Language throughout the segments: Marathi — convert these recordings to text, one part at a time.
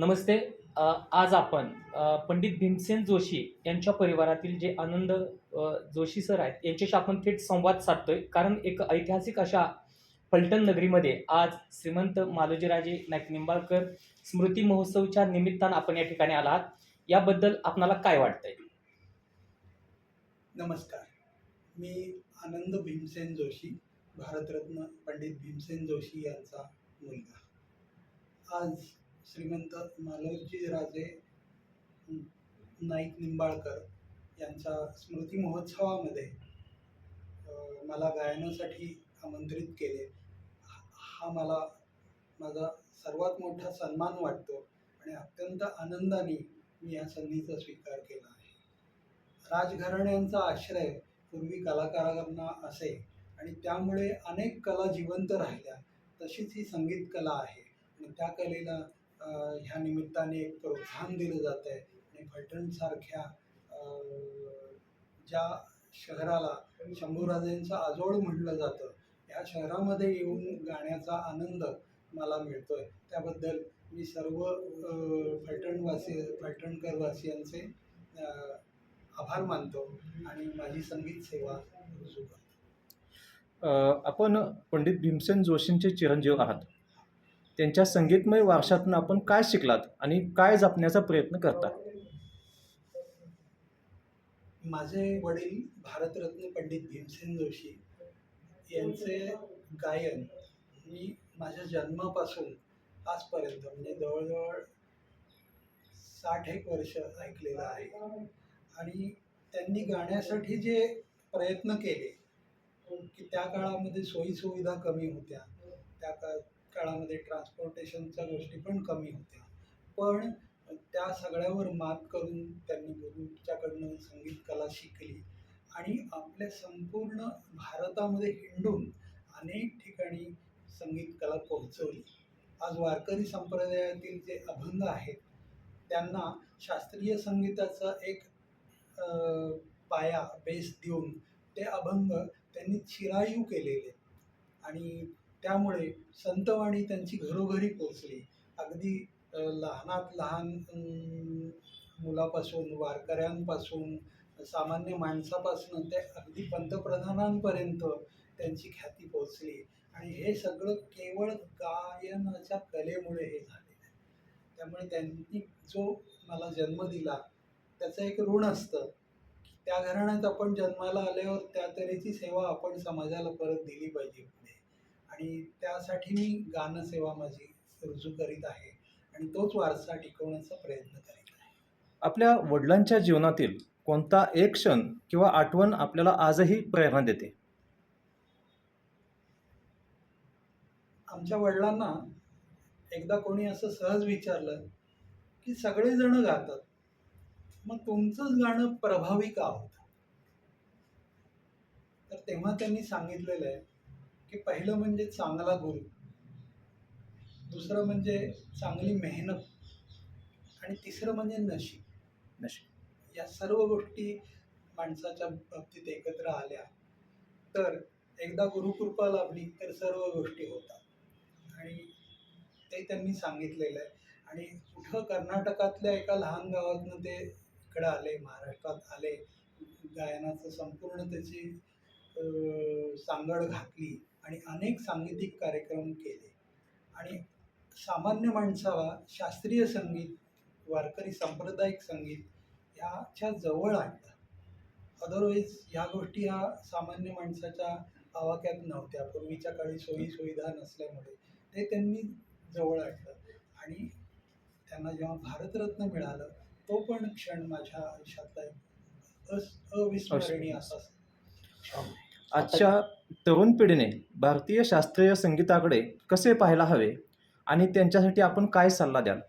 नमस्ते. आज आपण पंडित भीमसेन जोशी यांच्या परिवारातील जे आनंद जोशी सर आहेत यांच्याशी आपण थेट संवाद साधतोय. कारण एक ऐतिहासिक अशा फलटण नगरीमध्ये आज श्रीमंत मालोजीराजे नाईक निंबाळकर स्मृती महोत्सवच्या निमित्तानं आपण या ठिकाणी आला आहात. याबद्दल आपणाला काय वाटतंय? नमस्कार. मी आनंद भीमसेन जोशी भारतरत्न पंडित भीमसेन जोशी यांचा मुलगा. आज श्रीमंत मालवजी राजे नाईक निंबाळकर यांच्या स्मृती महोत्सवामध्ये मला गायनासाठी आमंत्रित केले. हा मला माझा सर्वात मोठा सन्मान वाटतो आणि अत्यंत आनंदाने मी या संधीचा स्वीकार केला आहे. राजघराण्यांचा आश्रय पूर्वी कलाकारांना असे आणि त्यामुळे अनेक कला जिवंत राहिल्या. तशीच ही संगीत कला आहे आणि त्या कलेला ह्या निमित्ताने एक प्रोत्साहन दिलं जात आहे. आणि फलटणसारख्या ज्या शहराला शंभूराजेंचं आजोळ म्हटलं जातं या शहरामध्ये येऊन गाण्याचा आनंद मला मिळतो आहे त्याबद्दल मी सर्व फलटणवासी फलटणकरवासियांचे आभार मानतो आणि माझी संगीत सेवा रुजू करतो. आपण पंडित भीमसेन जोशींचे चिरंजीव आहात. त्यांच्या संगीतमय वारशातून आपण काय शिकलात आणि काय जपण्याचा प्रयत्न करता? माझे वडील भारतरत्न पंडित भीमसेन जोशी यांचे गायन मी माझ्या जन्मापासून आजपर्यंत म्हणजे जवळजवळ साठ एक वर्ष ऐकलेलं आहे. आणि त्यांनी गाण्यासाठी जे प्रयत्न केले की त्या काळामध्ये सोयीसुविधा कमी होत्या त्या काळात काळामध्ये ट्रान्सपोर्टेशनच्या गोष्टी पण कमी होत्या. पण त्या सगळ्यावर मात करून त्यांनी गुरुच्याकडनं संगीत कला शिकली आणि आपल्या संपूर्ण भारतामध्ये हिंडून अनेक ठिकाणी संगीत कला पोहोचवली. आज वारकरी संप्रदायातील जे अभंग आहेत त्यांना शास्त्रीय संगीताचा एक पाया बेस देऊन ते अभंग त्यांनी चिरायू केलेले. आणि त्यामुळे संतवाणी त्यांची घरोघरी पोचली अगदी लहानात लहान मुलापासून वारकऱ्यांपासून सामान्य माणसापासून ते अगदी पंतप्रधानांपर्यंत त्यांची ख्याती पोचली आणि हे सगळं केवळ गायनाच्या कलेमुळे हे झालेलं आहे. त्यामुळे त्यांनी जो मला जन्म दिला त्याचं एक ऋण असतं की त्या घराण्यात आपण जन्माला आल्यावर त्या तऱ्हेची सेवा आपण समाजाला परत दिली पाहिजे पुढे. आणि त्यासाठी मी गानसेवा माझी रुजू करीत आहे आणि तोच वारसा टिकवण्याचा प्रयत्न करीत आहे. आपल्या वडिलांच्या जीवनातील कोणता एक क्षण किंवा आठवण आपल्याला आजही प्रेरणा देते? आमच्या वडिलांना एकदा कोणी असं सहज विचारलं की सगळेजण गातात. मग तुमचंच गाणं प्रभावी का होतं? तर तेव्हा त्यांनी सांगितलेलं आहे की पहिलं म्हणजे चांगला गुरु. दुसरं म्हणजे चांगली मेहनत. आणि तिसरं म्हणजे नशीब. नशीब. या सर्व गोष्टी माणसाच्या बाबतीत एकत्र आल्या तर एकदा गुरुकृपा लाभली तर सर्व गोष्टी होतात. आणि ते त्यांनी सांगितलेलं आहे. आणि कुठं कर्नाटकातल्या एका लहान गावातनं ते इकडं आले महाराष्ट्रात आले गायनाचं संपूर्ण त्याची सांगड घातली. आणि अनेक सांगीतिक कार्यक्रम केले. आणि सामान्य माणसाला शास्त्रीय संगीत वारकरी सांप्रदायिक संगीत ह्याच्या जवळ आणतात. अदरवाईज ह्या गोष्टी ह्या सामान्य माणसाच्या आवाक्यात नव्हत्या. पूर्वीच्या काळी सोयी सुविधा नसल्यामुळे ते त्यांनी जवळ आणलं. आणि त्यांना जेव्हा भारतरत्न मिळालं तो पण क्षण माझ्या आयुष्यातला एक अविस्मरणीय असा. आजच्या तरुण पिढीने भारतीय शास्त्रीय संगीताकडे कसे पाहायला हवे आणि त्यांच्यासाठी आपण काय सल्ला द्याल?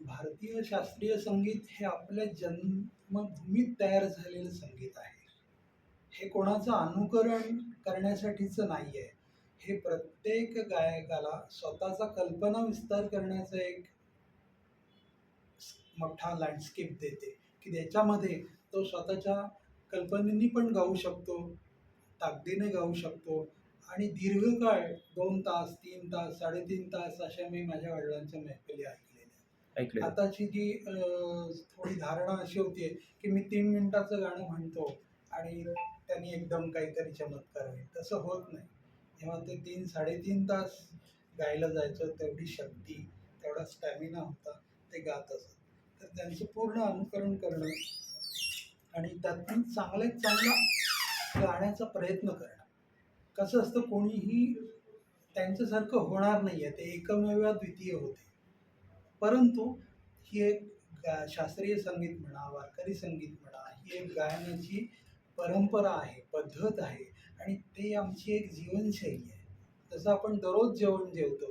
भारतीय शास्त्रीय संगीत हे आपल्या जन्मभूमीत तयार झालेलं संगीत आहे. हे कोणाचं अनुकरण करण्यासाठीचं नाही आहे हे प्रत्येक गायकाला स्वतःचा कल्पना विस्तार करण्याचं एक मोठा लँडस्केप देते की त्याच्यामध्ये तो स्वतःच्या कल्पनेनी पण गाऊ शकतो ताकदीने गाऊ शकतो. आणि दीर्घकाळ दोन तास तीन तास साडेतीन तास अशा मी माझ्या वडिलांच्या मैफिली ऐकलेल्या ऐकले आताची जी थोडी धारणा अशी होती की मी तीन मिनिटाचं गाणं म्हणतो आणि त्यांनी एकदम काहीतरी चमत्कार होईल तसं होत नाही. तेव्हा ते तीन साडेतीन तास गायला जायचं तेवढी शक्ती तेवढा स्टॅमिना होता ते गात असत. तर त्यांचं पूर्ण अनुकरण करणं आणि त्यातून चांगल्यात चांगला गाण्याचा प्रयत्न करणं. कसं असतं कोणीही त्यांच्यासारखं होणार नाही आहे ते एकमेव द्वितीय होते. परंतु ही एक गा शास्त्रीय संगीत म्हणा वारकरी संगीत म्हणा ही एक गायनाची परंपरा आहे पद्धत आहे आणि ते आमची एक जीवनशैली आहे. जसं आपण दररोज जेवण जेवतो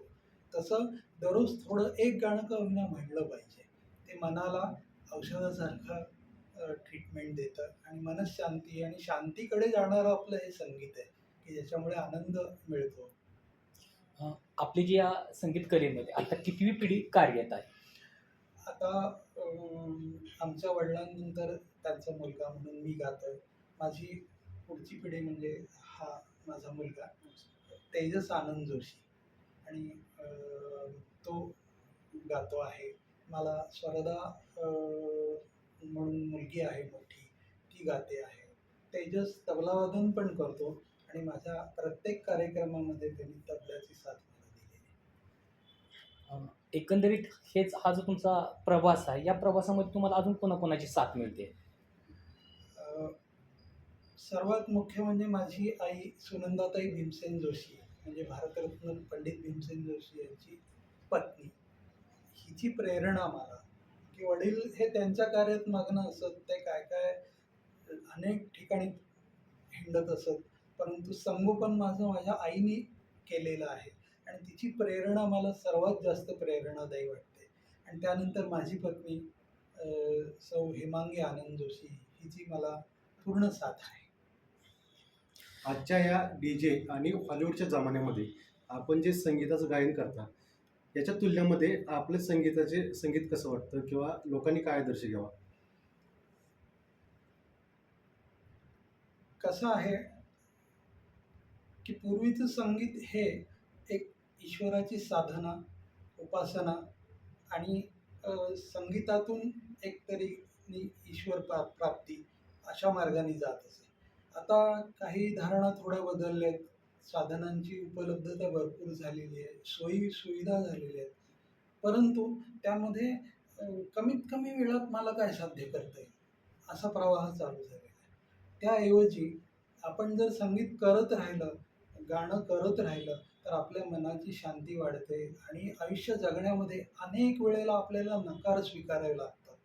तसं दररोज थोडं एक गाणं का म्हणलं पाहिजे. ते मनाला औषधासारखं ट्रीटमेंट देतं आणि मनशांती आणि शांतीकडे जाणारं आपलं हे संगीत आहे की ज्याच्यामुळे आनंद मिळतो. आपली जी या संगीत कलेमध्ये आता कितवी पिढी कार्यरत आहे? आता आमच्या वडिलांनंतर त्यांचा मुलगा म्हणून मी गातोय माझी पुढची पिढी म्हणजे हा माझा मुलगा तेजस आनंद जोशी. आणि तो गातो आहे. मला स्वरदा म्हणून मुलगी आहे मोठी ती गाते आहे. तेजस तबलावादन पण करतो आणि माझ्या प्रत्येक कार्यक्रमामध्ये त्यांनी तबल्याची साथ मला आहे. अ, एकंदरीत हेच हा जो तुमचा प्रवास आहे या प्रवासामध्ये तुम्हाला अजून कोणाकोणाची साथ मिळते? अ, सर्वात मुख्य म्हणजे माझी आई सुनंदाताई भीमसेन जोशी म्हणजे भारतरत्न पंडित भीमसेन जोशी यांची पत्नी. हिची प्रेरणा मला की वडील हे त्यांच्या कार्यात मग्न असत ते काय काय अनेक ठिकाणी हिंडत असत परंतु संगोपन माझं माझ्या आईने केलेलं आहे. आणि तिची प्रेरणा मला सर्वात जास्त प्रेरणादायी वाटते. आणि त्यानंतर माझी पत्नी सौ हेमांगी आनंद जोशी हिची मला पूर्ण साथ आहे. आजच्या या डी जे आणि हॉलिवूडच्या जमान्यामध्ये आपण जे संगीताचं गायन करता याच्या तुलनेमध्ये आपले संगीताचे संगीत कसं वाटतं किंवा लोकांनी काय आदर्श घ्यावा? कसं आहे की पूर्वीचं संगीत हे एक ईश्वराची साधना उपासना आणि संगीतातून एक तरी ईश्वर प्रा प्राप्ती अशा मार्गाने जात असे. आता काही धारणा थोड्या बदलल्या आहेत साधनांची उपलब्धता भरपूर झालेली आहे सोयी सुविधा झालेल्या आहेत. परंतु त्यामध्ये कमीत कमी वेळात मला काय साध्य करता येईल? असा प्रवाह चालू झालेला आहे. त्याऐवजी आपण जर संगीत करत राहिलं गाणं करत राहिलं तर आपल्या मनाची शांती वाढते आणि आयुष्य जगण्यामध्ये अनेक वेळेला आपल्याला नकार स्वीकारावे लागतात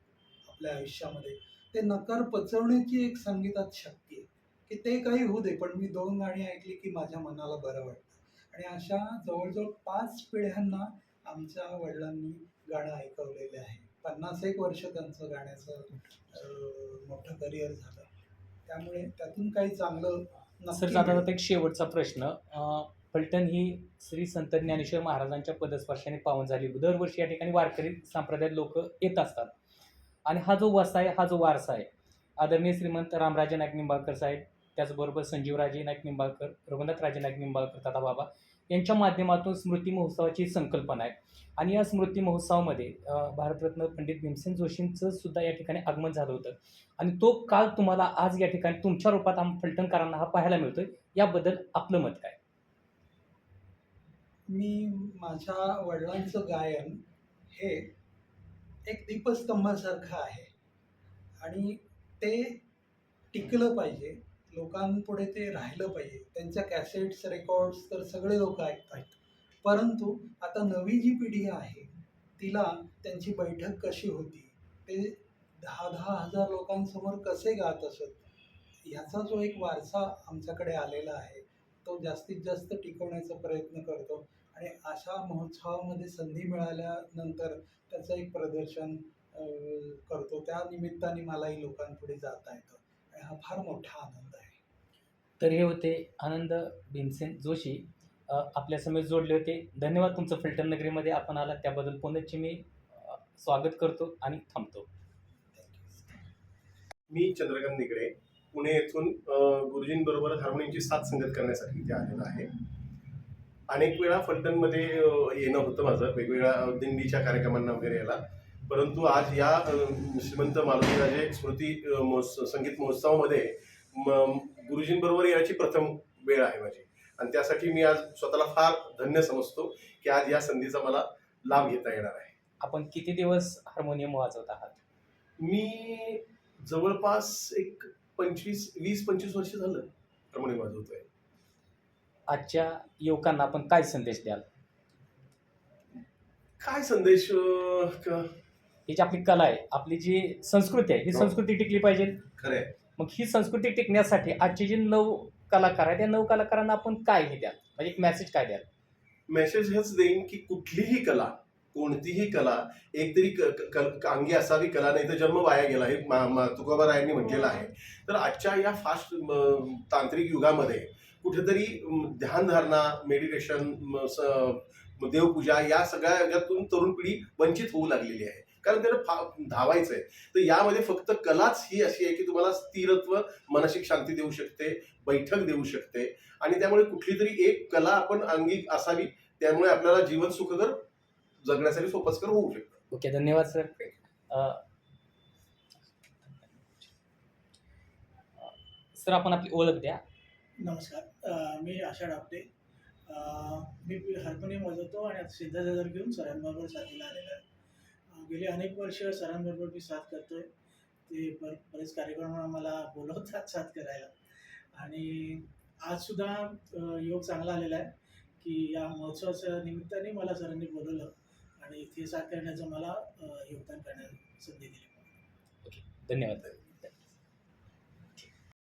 आपल्या आयुष्यामध्ये. ते नकार पचवण्याची एक संगीतात शक्ती की ते काही होऊ दे पण मी दोन गाणी ऐकली की माझ्या मनाला बरं वाटतं. आणि अशा जवळजवळ पाच पिढ्यांना आमच्या वडिलांनी गाणं ऐकवलेलं आहे. पन्नास एक वर्ष त्यांचं गाण्याचं मोठं करिअर झालं. त्यामुळे त्यातून काही चांगलं सर जाता एक शेवटचा प्रश्न. फलटण ही श्री संत ज्ञानेश्वर महाराजांच्या पदस्पर्शाने पावन झाली. दरवर्षी या ठिकाणी वारकरी संप्रदायात लोक येत असतात. आणि हा जो वसा आहे हा जो वारसा आहे आदरणीय श्रीमंत रामराजे नाईक निंबाळकर साहेब त्याचबरोबर संजीवराजे नाईक निंबाळकर रघुनाथ राजे नाईक निंबाळकर दादा बाबा यांच्या माध्यमातून स्मृती महोत्सवाची संकल्पना आहे. आणि या स्मृती महोत्सवामध्ये भारतरत्न पंडित भीमसेन जोशींचं सुद्धा या ठिकाणी आगमन झालं होतं. आणि तो काळ तुम्हाला आज या ठिकाणी तुमच्या रूपात आम फलटणकरांना हा पाहायला मिळतोय. याबद्दल आपलं मत काय? मी माझ्या वडिलांचं गायन हे एक दीपस्तंभासारखं आहे. आणि ते टिकलं पाहिजे. लोकांपुढे ते राहिलं पाहिजे. त्यांच्या कॅसेट्स रेकॉर्ड्स तर सगळे लोक ऐकतात परंतु आता नवी जी पिढी आहे तिला त्यांची बैठक कशी होती? ते दहा दहा हजार लोकांसमोर कसे गात असत? ह्याचा जो एक वारसा आमच्याकडे आलेला आहे तो जास्तीत जास्त टिकवण्याचा प्रयत्न करतो. आणि अशा महोत्सवामध्ये संधी मिळाल्यानंतर त्याचं एक प्रदर्शन करतो. त्या निमित्ताने मलाही लोकांपुढे जाता येतं. आणि हा फार मोठा आनंद आहे. तर हे होते आनंद भीमसेन जोशी. आपल्यासमोर जोडले होते. धन्यवाद तुमचं फिल्टर नगरीमध्ये आपण आला. त्याबद्दल पुनश्च मी स्वागत करतो आणि थांबतो. मी चंद्रकांत निगडे पुणे येथून गुरुजींबरोबर हार्मोनियमची साथ संगत करण्यासाठी इथे आलेलो आहे. अनेक वेळा फलटणमध्ये येणं होतं माझं. वेगवेगळ्या दिंडीच्या कार्यक्रमांना वगैरे याला परंतु आज या श्रीमंत मालवीराजे स्मृती महोत्सव संगीत महोत्सवामध्ये गुरुजींबरोबर याची प्रथम वेळ आहे माझी. आणि त्यासाठी मी आज स्वतःला फार धन्य समजतो की आज या संधीचा मला लाभ घेता येणार आहे. आपण किती दिवस हार्मोनियम वाजवत आहात? मी जवळपास एक पंचवीस वीस पंचवीस वर्ष झालं हार्मोनियम वाजवतोय. आजच्या युवकांना आपण काय संदेश द्याल? काय संदेश अं, क- ही जी आपली कला आहे आपली जी संस्कृती आहे ही हो. संस्कृती टिकली पाहिजे. खरंय मग ही संस्कृती टिकण्यासाठी आजचे जे नऊ कलाकार आहेत त्या नऊ कलाकारांना आपण काय हे द्याल? म्हणजे एक मेसेज काय द्याल? मेसेज हेच देईन की कुठलीही कला कोणतीही कला एक तरी क- क- अंगी असावी कला नाही तर जन्म वाया गेला हे मा- मा- तुकोबारायांनी म्हटलेलं आहे. तर आजच्या या फास्ट तांत्रिक युगामध्ये कुठेतरी ध्यानधारणा मेडिटेशन म, स- देवपूजा या सगळ्या तरुण पिढी वंचित होऊ लागलेली आहे. कारण त्यांना फा धावायचं आहे तर यामध्ये फक्त कलाच ही अशी आहे की तुम्हाला स्थिरत्व मानसिक शांती देऊ शकते बैठक देऊ शकते. आणि त्यामुळे कुठली तरी एक कला आपण अंगी असावी त्यामुळे आपल्याला जीवन सुखकर जगण्यासाठी सोपस्कर होऊ शकतं. ओके धन्यवाद सर. सर आपण आपली ओळख द्या. नमस्कार. मी आशा डापटे. अ, मी हार्मोनियम वाजवतो आणि आता सिद्धार्थर घेऊन सरांबरोबर साथीला आलेलो आहे. गेले अनेक वर्ष सरांबरोबर मी साथ करतोय. ते पर बरेच कार्यक्रमांना मला बोलवतात साथ करायला. आणि आजसुद्धा योग चांगला आलेला आहे की या महोत्सवाच्या निमित्ताने मला सरांनी बोलवलं आणि इथे साथ करण्याचं मला योगदान करण्याची संधी दिली. ओके. धन्यवाद.